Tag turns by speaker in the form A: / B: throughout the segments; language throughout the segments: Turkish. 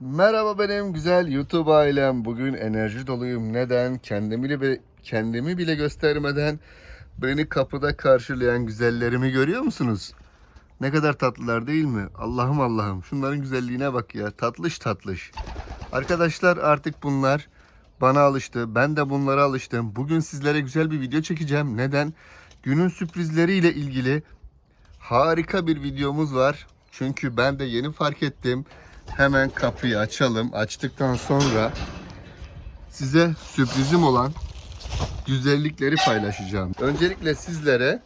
A: Merhaba benim güzel YouTube ailem. Bugün enerji doluyum. Neden? Kendimi bile, kendimi bile göstermeden beni kapıda karşılayan güzellerimi görüyor musunuz? Ne kadar tatlılar değil mi? Allah'ım Allah'ım. Şunların güzelliğine bak ya. Tatlış tatlış. Arkadaşlar artık bunlar bana alıştı. Ben de bunlara alıştım. Bugün sizlere güzel bir video çekeceğim. Neden? Günün sürprizleriyle ilgili harika bir videomuz var. Çünkü ben de yeni fark ettim. Hemen kapıyı açalım. Açtıktan sonra size sürprizim olan güzellikleri paylaşacağım. Öncelikle sizlere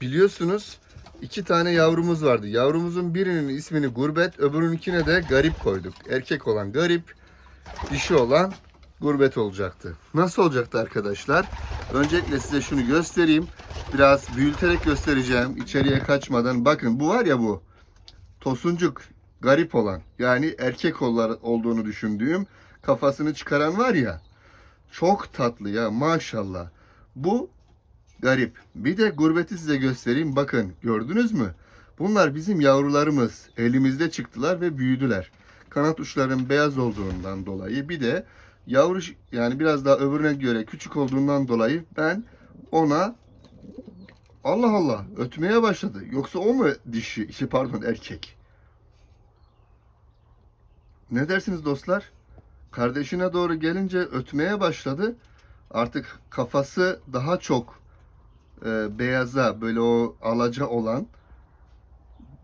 A: biliyorsunuz iki tane yavrumuz vardı. Yavrumuzun birinin ismini Gurbet, öbürününkine de Garip koyduk. Erkek olan Garip, dişi olan Gurbet olacaktı. Nasıl olacaktı arkadaşlar? Öncelikle size şunu göstereyim. Biraz büyüterek göstereceğim. İçeriye kaçmadan. Bakın bu var ya bu. Tosuncuk garip olan yani erkek olduğunu düşündüğüm kafasını çıkaran var ya çok tatlı ya maşallah. Bu garip. Bir de gurbeti size göstereyim. Bakın gördünüz mü? Bunlar bizim yavrularımız. Elimizde çıktılar ve büyüdüler. Kanat uçların beyaz olduğundan dolayı bir de yavru yani biraz daha öbürüne göre küçük olduğundan dolayı ben ona Allah Allah ötmeye başladı. Yoksa o mu dişi, şey pardon erkek? Ne dersiniz dostlar? Kardeşine doğru gelince ötmeye başladı. Artık kafası daha çok e, beyaza böyle o alaca olan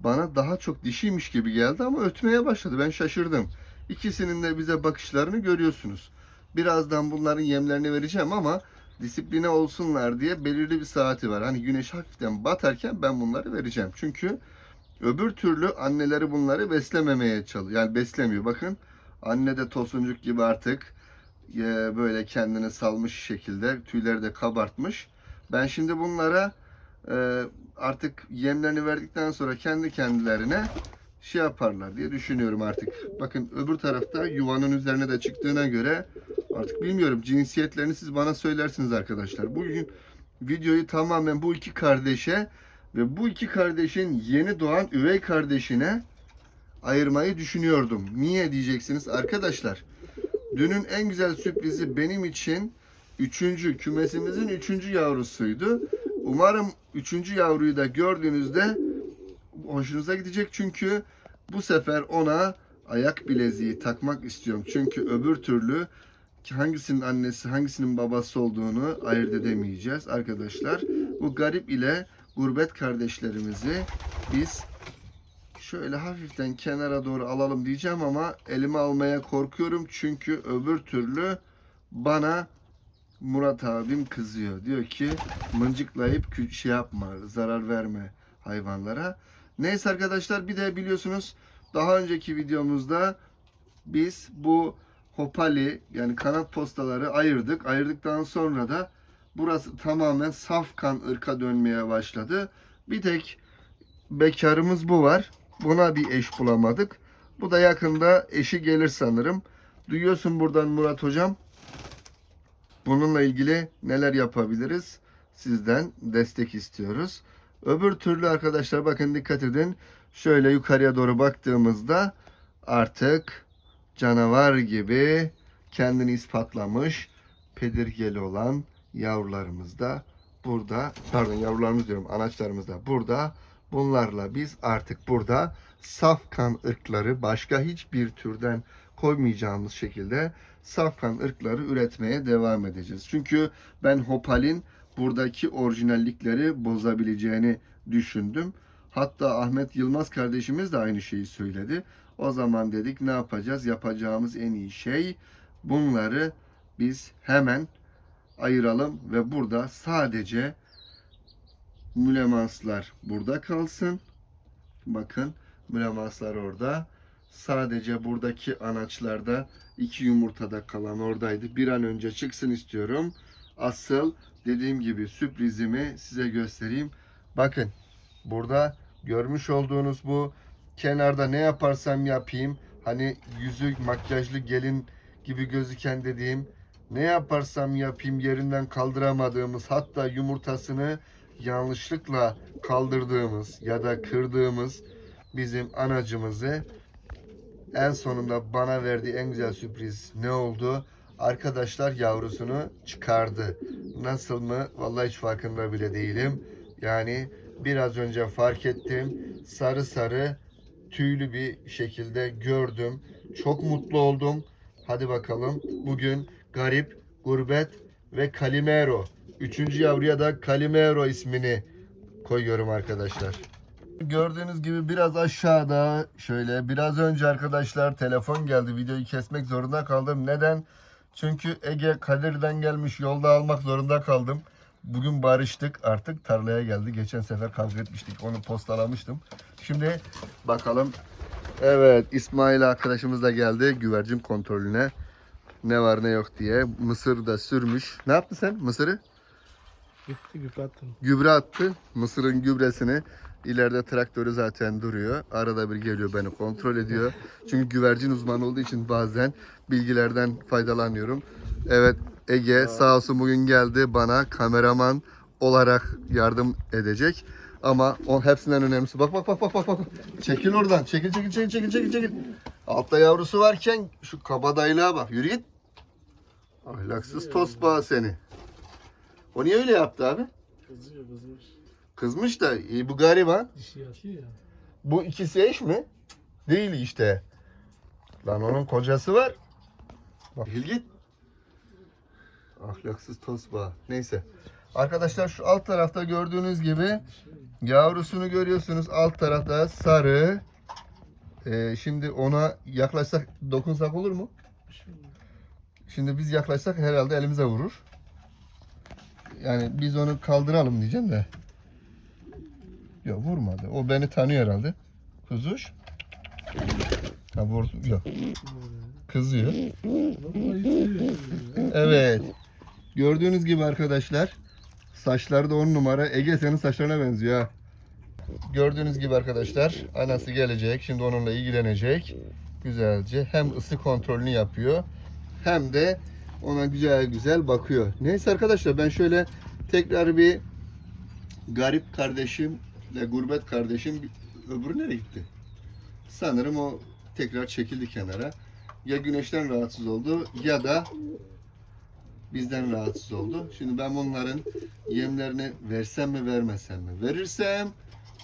A: bana daha çok dişiymiş gibi geldi ama ötmeye başladı. Ben şaşırdım. İkisinin de bize bakışlarını görüyorsunuz. Birazdan bunların yemlerini vereceğim ama disipline olsunlar diye belirli bir saati var. Hani güneş hafiften batarken ben bunları vereceğim. Çünkü öbür türlü anneleri bunları beslememeye çalışıyor. Yani beslemiyor. Bakın anne de tosuncuk gibi artık e, böyle kendini salmış şekilde tüyleri de kabartmış. Ben şimdi bunlara e, artık yemlerini verdikten sonra kendi kendilerine şey yaparlar diye düşünüyorum artık. Bakın öbür tarafta yuvanın üzerine de çıktığına göre artık bilmiyorum cinsiyetlerini siz bana söylersiniz arkadaşlar. Bugün videoyu tamamen bu iki kardeşe ve bu iki kardeşin yeni doğan üvey kardeşine ayırmayı düşünüyordum. Niye diyeceksiniz arkadaşlar? Dünün en güzel sürprizi benim için üçüncü kümesimizin üçüncü yavrusuydu. Umarım üçüncü yavruyu da gördüğünüzde hoşunuza gidecek çünkü bu sefer ona ayak bileziği takmak istiyorum. Çünkü öbür türlü hangisinin annesi hangisinin babası olduğunu ayırt edemeyeceğiz arkadaşlar. Bu garip ile gurbet kardeşlerimizi biz şöyle hafiften kenara doğru alalım diyeceğim ama elime almaya korkuyorum çünkü öbür türlü bana Murat abim kızıyor. Diyor ki mıncıklayıp şey yapma, zarar verme hayvanlara. Neyse arkadaşlar bir de biliyorsunuz daha önceki videomuzda biz bu hopali yani kanat postaları ayırdık. Ayırdıktan sonra da burası tamamen saf kan ırka dönmeye başladı. Bir tek bekarımız bu var. Buna bir eş bulamadık. Bu da yakında eşi gelir sanırım. Duyuyorsun buradan Murat hocam. Bununla ilgili neler yapabiliriz? Sizden destek istiyoruz. Öbür türlü arkadaşlar bakın dikkat edin. Şöyle yukarıya doğru baktığımızda artık canavar gibi kendini ispatlamış pedirgeli olan yavrularımız da burada pardon yavrularımız diyorum anaçlarımız da burada bunlarla biz artık burada saf kan ırkları başka hiçbir türden koymayacağımız şekilde saf kan ırkları üretmeye devam edeceğiz. Çünkü ben Hopal'in buradaki orijinallikleri bozabileceğini düşündüm. Hatta Ahmet Yılmaz kardeşimiz de aynı şeyi söyledi. O zaman dedik ne yapacağız? Yapacağımız en iyi şey bunları biz hemen ayıralım ve burada sadece mülemanslar burada kalsın. Bakın mülemanslar orada. Sadece buradaki anaçlarda iki yumurtada kalan oradaydı. Bir an önce çıksın istiyorum. Asıl dediğim gibi sürprizimi size göstereyim. Bakın burada görmüş olduğunuz bu kenarda ne yaparsam yapayım hani yüzü makyajlı gelin gibi gözüken dediğim ne yaparsam yapayım yerinden kaldıramadığımız hatta yumurtasını yanlışlıkla kaldırdığımız ya da kırdığımız bizim anacımızı en sonunda bana verdiği en güzel sürpriz ne oldu? Arkadaşlar yavrusunu çıkardı. Nasıl mı? Vallahi hiç farkında bile değilim. Yani biraz önce fark ettim. Sarı sarı tüylü bir şekilde gördüm. Çok mutlu oldum. Hadi bakalım. Bugün Garip, Gurbet ve Calimero. Üçüncü yavruya da Calimero ismini koyuyorum arkadaşlar. Gördüğünüz gibi biraz aşağıda şöyle biraz önce arkadaşlar telefon geldi. Videoyu kesmek zorunda kaldım. Neden? Çünkü Ege Kadir'den gelmiş yolda almak zorunda kaldım. Bugün barıştık artık tarlaya geldi. Geçen sefer kavga etmiştik. Onu postalamıştım. Şimdi bakalım. Evet İsmail arkadaşımız da geldi güvercin kontrolüne. Ne var ne yok diye. Mısır da sürmüş. Ne yaptın sen mısırı?
B: Gitti gübre attım.
A: gübre attı. Mısırın gübresini. İleride traktörü zaten duruyor. Arada bir geliyor beni kontrol ediyor. Çünkü güvercin uzmanı olduğu için bazen bilgilerden faydalanıyorum. Evet Ege sağ olsun bugün geldi bana kameraman olarak yardım edecek. Ama o hepsinden önemlisi. Bak bak bak bak bak bak. Çekil oradan. Çekil çekil çekil çekil çekil çekil. Altta yavrusu varken şu kabadayılığa bak. Yürü git. Ahlaksız tosbağa seni. O niye öyle yaptı abi?
B: Kızıyor kızmış.
A: Kızmış da e, bu gariban.
B: Dişi yatıyor ya.
A: Bu ikisi eş mi? Değil işte. Lan onun kocası var. Bak git. Ahlaksız tosba. Neyse. Arkadaşlar şu alt tarafta gördüğünüz gibi yavrusunu görüyorsunuz. Alt tarafta sarı. Ee, şimdi ona yaklaşsak dokunsak olur mu?
B: Bir şey.
A: Şimdi biz yaklaşsak herhalde elimize vurur. Yani biz onu kaldıralım diyeceğim de. Yok vurmadı. O beni tanıyor herhalde. Kuzuş. Ha vurdu. Yok. Kızıyor. Evet. Gördüğünüz gibi arkadaşlar. Saçları da on numara. Ege senin saçlarına benziyor. Gördüğünüz gibi arkadaşlar. Anası gelecek. Şimdi onunla ilgilenecek. Güzelce. Hem ısı kontrolünü yapıyor. Hem de ona güzel güzel bakıyor. Neyse arkadaşlar ben şöyle tekrar bir garip kardeşimle gurbet kardeşim öbürü nereye gitti? Sanırım o tekrar çekildi kenara. Ya güneşten rahatsız oldu ya da bizden rahatsız oldu. Şimdi ben bunların yemlerini versem mi vermesem mi? Verirsem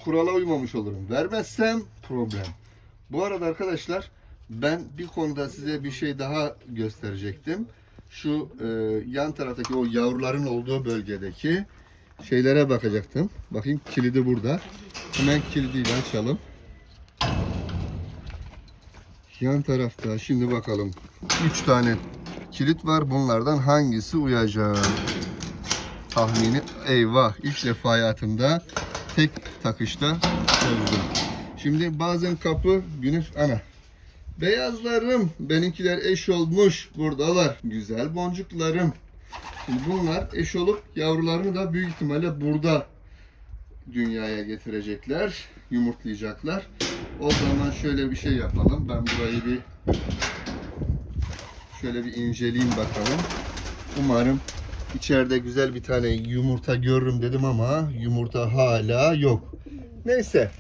A: kurala uymamış olurum. Vermezsem problem. Bu arada arkadaşlar ben bir konuda size bir şey daha gösterecektim. Şu e, yan taraftaki o yavruların olduğu bölgedeki şeylere bakacaktım. Bakayım kilidi burada. Hemen kilidiyle açalım. Yan tarafta şimdi bakalım. 3 tane kilit var. Bunlardan hangisi uyacak? Tahmini eyvah ilk defa hayatımda tek takışta çözdüm. Şimdi bazen kapı güneş ana. Beyazlarım benimkiler eş olmuş buradalar. Güzel boncuklarım. Şimdi bunlar eş olup yavrularını da büyük ihtimalle burada dünyaya getirecekler. Yumurtlayacaklar. O zaman şöyle bir şey yapalım. Ben burayı bir şöyle bir inceleyeyim bakalım. Umarım içeride güzel bir tane yumurta görürüm dedim ama yumurta hala yok. Neyse.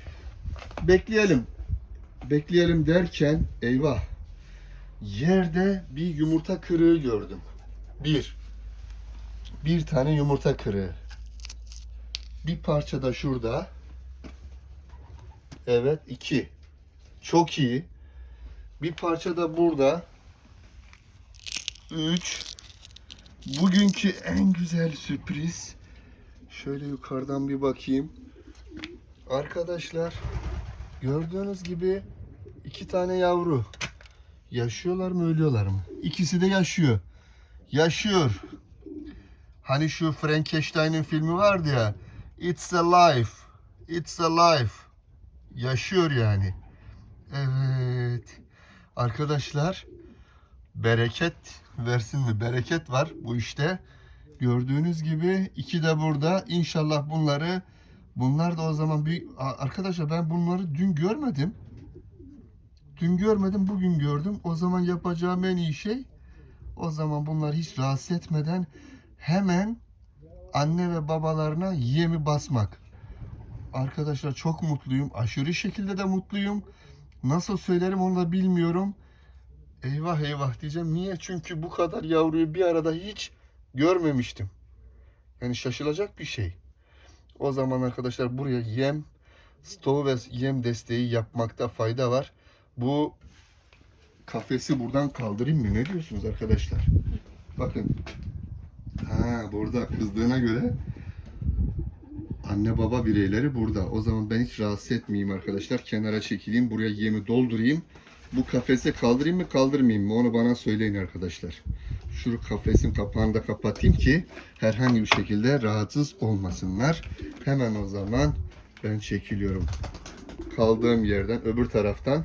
A: Bekleyelim. Bekleyelim derken eyvah. Yerde bir yumurta kırığı gördüm. Bir. Bir tane yumurta kırığı. Bir parça da şurada. Evet iki. Çok iyi. Bir parça da burada. Üç. Bugünkü en güzel sürpriz. Şöyle yukarıdan bir bakayım. Arkadaşlar gördüğünüz gibi iki tane yavru. Yaşıyorlar mı ölüyorlar mı? İkisi de yaşıyor. Yaşıyor. Hani şu Frankenstein'in filmi vardı ya. It's alive. It's alive. Yaşıyor yani. Evet. Arkadaşlar bereket versin mi? Bereket var bu işte. Gördüğünüz gibi iki de burada. İnşallah bunları bunlar da o zaman bir arkadaşlar ben bunları dün görmedim. Dün görmedim, bugün gördüm. O zaman yapacağım en iyi şey o zaman bunları hiç rahatsız etmeden hemen anne ve babalarına yemi basmak. Arkadaşlar çok mutluyum. Aşırı şekilde de mutluyum. Nasıl söylerim onu da bilmiyorum. Eyvah eyvah diyeceğim. Niye? Çünkü bu kadar yavruyu bir arada hiç görmemiştim. Yani şaşılacak bir şey. O zaman arkadaşlar buraya yem stoğu ve yem desteği yapmakta fayda var. Bu kafesi buradan kaldırayım mı? Ne diyorsunuz arkadaşlar? Bakın. Ha burada kızdığına göre anne baba bireyleri burada. O zaman ben hiç rahatsız etmeyeyim arkadaşlar. Kenara çekileyim. Buraya yemi doldurayım. Bu kafese kaldırayım mı kaldırmayayım mı onu bana söyleyin arkadaşlar. Şu kafesin kapağını da kapatayım ki herhangi bir şekilde rahatsız olmasınlar. Hemen o zaman ben çekiliyorum. Kaldığım yerden öbür taraftan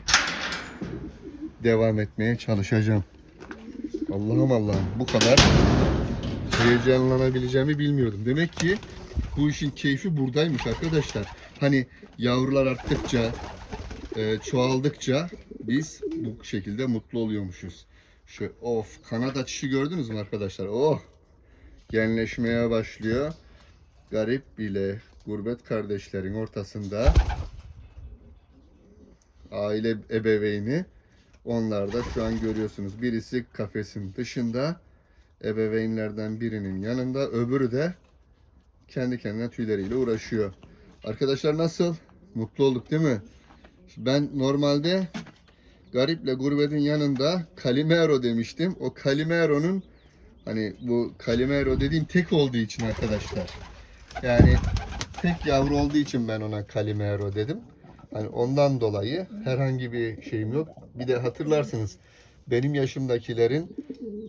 A: devam etmeye çalışacağım. Allah'ım Allah'ım bu kadar heyecanlanabileceğimi bilmiyordum. Demek ki bu işin keyfi buradaymış arkadaşlar. Hani yavrular arttıkça, e, çoğaldıkça biz bu şekilde mutlu oluyormuşuz. Şu of kanat açışı gördünüz mü arkadaşlar? Oh genleşmeye başlıyor. Garip bile gurbet kardeşlerin ortasında aile ebeveyni onlar da şu an görüyorsunuz. Birisi kafesin dışında ebeveynlerden birinin yanında öbürü de kendi kendine tüyleriyle uğraşıyor. Arkadaşlar nasıl? Mutlu olduk değil mi? Ben normalde Gariple Gurbet'in yanında Calimero demiştim. O Calimero'nun hani bu Calimero dediğim tek olduğu için arkadaşlar. Yani tek yavru olduğu için ben ona Calimero dedim. Hani ondan dolayı herhangi bir şeyim yok. Bir de hatırlarsınız benim yaşımdakilerin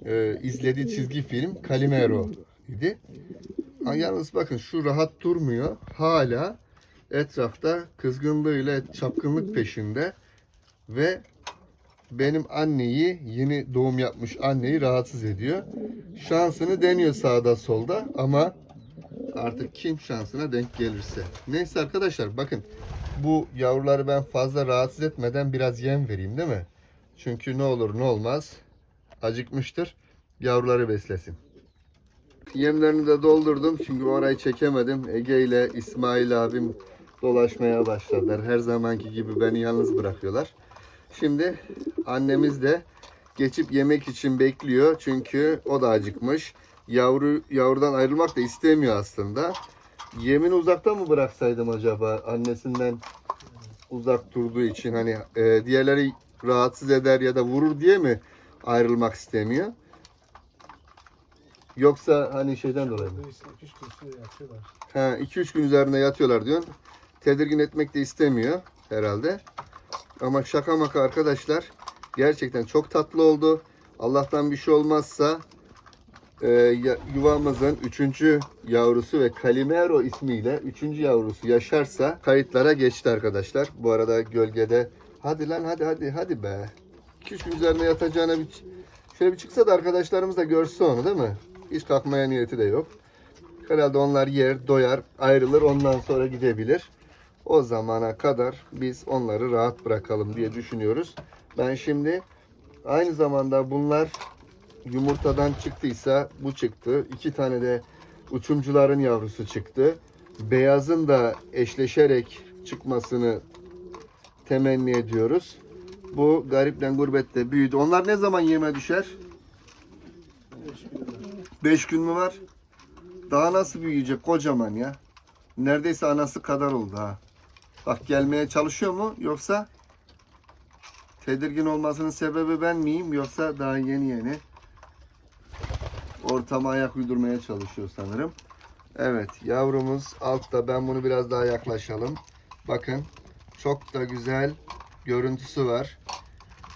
A: e, izlediği çizgi film Calimero idi. Yalnız bakın şu rahat durmuyor. Hala etrafta kızgınlığıyla çapkınlık peşinde ve benim anneyi yeni doğum yapmış anneyi rahatsız ediyor. Şansını deniyor sağda solda ama artık kim şansına denk gelirse. Neyse arkadaşlar bakın bu yavruları ben fazla rahatsız etmeden biraz yem vereyim değil mi? Çünkü ne olur ne olmaz acıkmıştır yavruları beslesin. Yemlerini de doldurdum çünkü orayı çekemedim. Ege ile İsmail abim dolaşmaya başladılar. Her zamanki gibi beni yalnız bırakıyorlar. Şimdi annemiz de geçip yemek için bekliyor. Çünkü o da acıkmış. Yavru yavrudan ayrılmak da istemiyor aslında. Yemini uzakta mı bıraksaydım acaba annesinden uzak durduğu için hani e, diğerleri rahatsız eder ya da vurur diye mi ayrılmak istemiyor? Yoksa hani şeyden dolayı mı?
B: Bu işte iki üç gün suya yatıyorlar.
A: Ha 2-3 gün üzerinde yatıyorlar diyorsun. Tedirgin etmek de istemiyor herhalde. Ama şaka maka arkadaşlar gerçekten çok tatlı oldu. Allah'tan bir şey olmazsa e, yuvamızın 3. yavrusu ve Calimero ismiyle 3. yavrusu yaşarsa kayıtlara geçti arkadaşlar. Bu arada gölgede hadi lan hadi hadi hadi be. 2-3 gün üzerine yatacağına bir şöyle bir çıksa da arkadaşlarımız da görse onu değil mi? Hiç kalkmaya niyeti de yok. Herhalde onlar yer, doyar, ayrılır ondan sonra gidebilir. O zamana kadar biz onları rahat bırakalım diye düşünüyoruz. Ben şimdi aynı zamanda bunlar yumurtadan çıktıysa bu çıktı. İki tane de uçumcuların yavrusu çıktı. Beyazın da eşleşerek çıkmasını temenni ediyoruz. Bu gariple gurbette büyüdü. Onlar ne zaman yeme düşer?
B: Beş gün var.
A: 5 gün mü var? Daha nasıl büyüyecek kocaman ya? Neredeyse anası kadar oldu ha. Bak gelmeye çalışıyor mu yoksa tedirgin olmasının sebebi ben miyim yoksa daha yeni yeni ortama ayak uydurmaya çalışıyor sanırım. Evet yavrumuz altta ben bunu biraz daha yaklaşalım. Bakın çok da güzel görüntüsü var.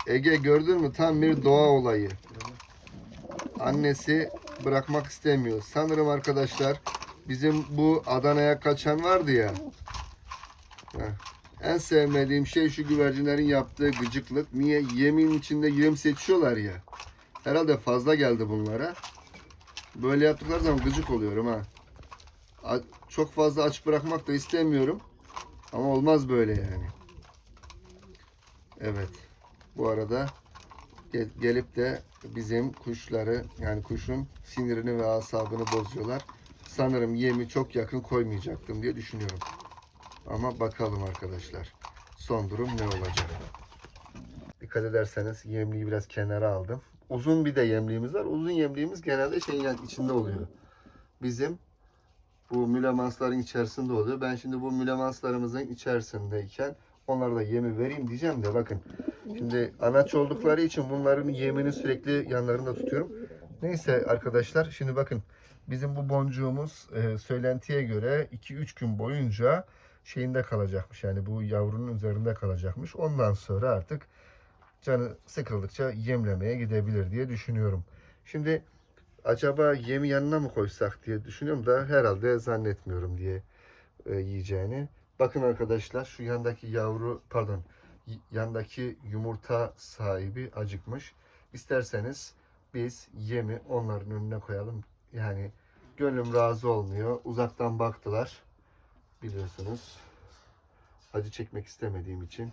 A: Ege gördün mü tam bir doğa olayı annesi bırakmak istemiyor. Sanırım arkadaşlar bizim bu Adana'ya kaçan vardı ya. En sevmediğim şey şu güvercinlerin yaptığı gıcıklık. Niye? Yemin içinde yem seçiyorlar ya. Herhalde fazla geldi bunlara. Böyle yaptıkları zaman gıcık oluyorum ha. Çok fazla aç bırakmak da istemiyorum. Ama olmaz böyle yani. Evet. Bu arada gel- gelip de bizim kuşları yani kuşun sinirini ve asabını bozuyorlar. Sanırım yemi çok yakın koymayacaktım diye düşünüyorum. Ama bakalım arkadaşlar. Son durum ne olacak? Dikkat ederseniz yemliği biraz kenara aldım. Uzun bir de yemliğimiz var. Uzun yemliğimiz genelde şeyin içinde oluyor. Bizim bu mülemansların içerisinde oluyor. Ben şimdi bu mülemanslarımızın içerisindeyken onlara da yemi vereyim diyeceğim de bakın. Şimdi anaç oldukları için bunların yemini sürekli yanlarında tutuyorum. Neyse arkadaşlar şimdi bakın bizim bu boncuğumuz e, söylentiye göre 2-3 gün boyunca şeyinde kalacakmış. Yani bu yavrunun üzerinde kalacakmış. Ondan sonra artık canı sıkıldıkça yemlemeye gidebilir diye düşünüyorum. Şimdi acaba yemi yanına mı koysak diye düşünüyorum da herhalde zannetmiyorum diye e, yiyeceğini. Bakın arkadaşlar şu yandaki yavru pardon yandaki yumurta sahibi acıkmış. İsterseniz biz yemi onların önüne koyalım. Yani gönlüm razı olmuyor. Uzaktan baktılar. Biliyorsunuz. Acı çekmek istemediğim için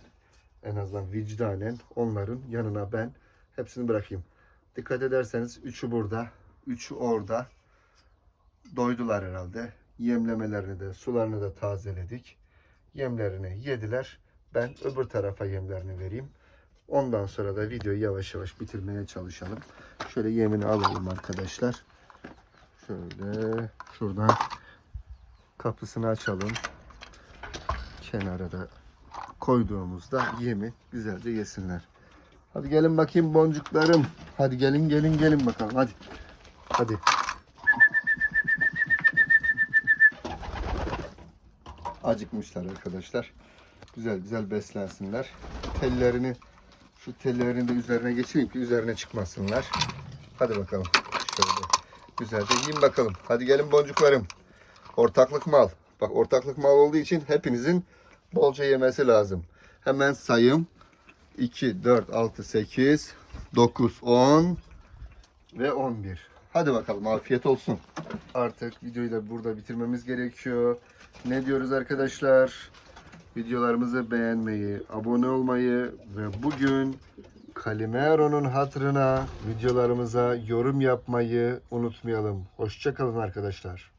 A: en azından vicdanen onların yanına ben hepsini bırakayım. Dikkat ederseniz üçü burada, üçü orada. Doydular herhalde. Yemlemelerini de, sularını da tazeledik. Yemlerini yediler. Ben öbür tarafa yemlerini vereyim. Ondan sonra da videoyu yavaş yavaş bitirmeye çalışalım. Şöyle yemini alalım arkadaşlar. Şöyle şuradan kapısını açalım. Kenara da koyduğumuzda yemi güzelce yesinler. Hadi gelin bakayım boncuklarım. Hadi gelin gelin gelin bakalım hadi. Hadi. Acıkmışlar arkadaşlar. Güzel güzel beslensinler. Tellerini şu tellerini de üzerine geçireyim ki üzerine çıkmasınlar. Hadi bakalım. Şöyle güzelce yiyin bakalım. Hadi gelin boncuklarım. Ortaklık mal. Bak ortaklık mal olduğu için hepinizin bolca yemesi lazım. Hemen sayım. 2, 4, 6, 8, 9, 10 ve 11. Hadi bakalım afiyet olsun. Artık videoyu da burada bitirmemiz gerekiyor. Ne diyoruz arkadaşlar? Videolarımızı beğenmeyi, abone olmayı ve bugün Kalimero'nun hatırına videolarımıza yorum yapmayı unutmayalım. Hoşçakalın arkadaşlar.